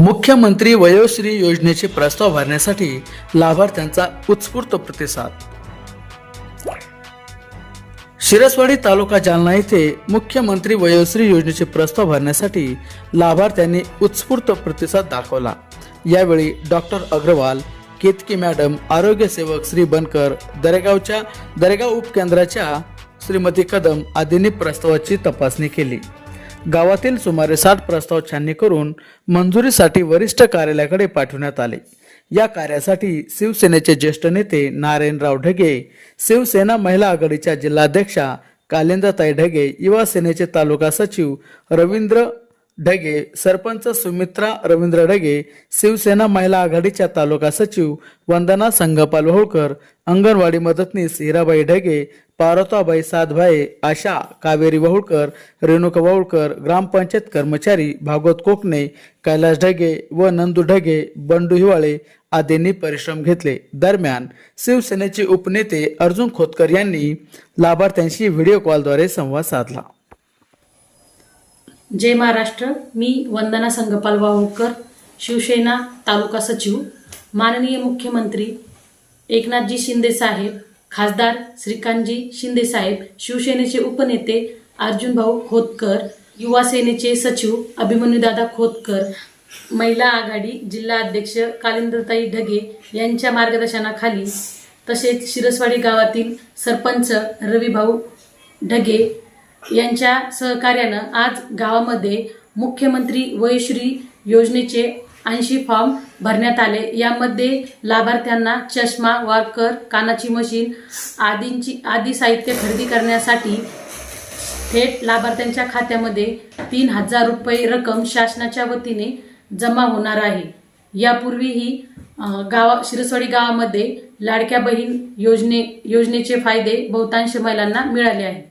मुख्यमंत्री वयोश्री योजनेचे प्रस्ताव भरण्यासाठी लाभार्थ्यांचा उत्स्फूर्त प्रतिसाद. शिरसवाडी तालुका जालना येथे मुख्यमंत्री वयोश्री योजनेचे प्रस्ताव भरण्यासाठी लाभार्थ्यांनी उत्स्फूर्त प्रतिसाद दाखवला. यावेळी डॉक्टर अग्रवाल केतकी मॅडम आरोग्य सेवक श्री बनकर दरेगावच्या दरेगाव उपकेंद्राच्या श्रीमती कदम आदींनी प्रस्तावाची तपासणी केली. गावातील सुमारे साठ प्रस्ताव छाननी करून मंजुरीसाठी वरिष्ठ कार्यालयाकडे पाठवण्यात आले. या कार्यासाठी शिवसेनेचे ज्येष्ठ नेते नारायणराव ढगे शिवसेना महिला आघाडीच्या जिल्हाध्यक्षा कालिंदाताई ढगे युवा सेनेचे तालुका सचिव रवींद्र ढगे सरपंच सुमित्रा रवींद्र ढगे शिवसेना महिला आघाडीच्या तालुका सचिव वंदना संगपाल होळकर अंगणवाडी मदतनीस हिराबाई ढगे पार्वताबाई सातभाई आशा कावेरी वहुळकर रेणुका वहुळकर ग्रामपंचायत कर्मचारी भागवत कोकणे कैलास ढगे व नंदू ढगे बंडू हिवाळे आदींनी परिश्रम घेतले. दरम्यान शिवसेनेचे उपनेते अर्जुन खोतकर यांनी लाभार्थ्यांशी व्हिडिओ कॉलद्वारे संवाद साधला. जय महाराष्ट्र. मी वंदना संगपाल वावकर शिवसेना तालुका सचिव माननीय मुख्यमंत्री एकनाथजी शिंदे साहेब खासदार श्रीकांतजी शिंदे साहेब शिवसेनेचे उपनेते अर्जुनभाऊ खोतकर युवा सेनेचे सचिव अभिमन्यूदादा खोतकर महिला आघाडी जिल्हा अध्यक्ष कालिंद्रताई ढगे यांच्या मार्गदर्शनाखाली तसेच शिरसवाडी गावातील सरपंच रविभाऊ ढगे यांच्या सहकार्यानं आज गावामध्ये मुख्यमंत्री वयश्री योजनेचे ऐंशी फॉर्म भरण्यात आले. यामध्ये लाभार्थ्यांना चष्मा वाकर कानाची मशीन आदींची आदी साहित्य खरेदी करण्यासाठी थेट लाभार्थ्यांच्या खात्यामध्ये तीन हजार रुपये रक्कम शासनाच्या वतीने जमा होणार आहे. यापूर्वीही गावा शिरसवाडी गावामध्ये लाडक्या बहीण योजने योजनेचे फायदे बहुतांश महिलांना मिळाले आहेत.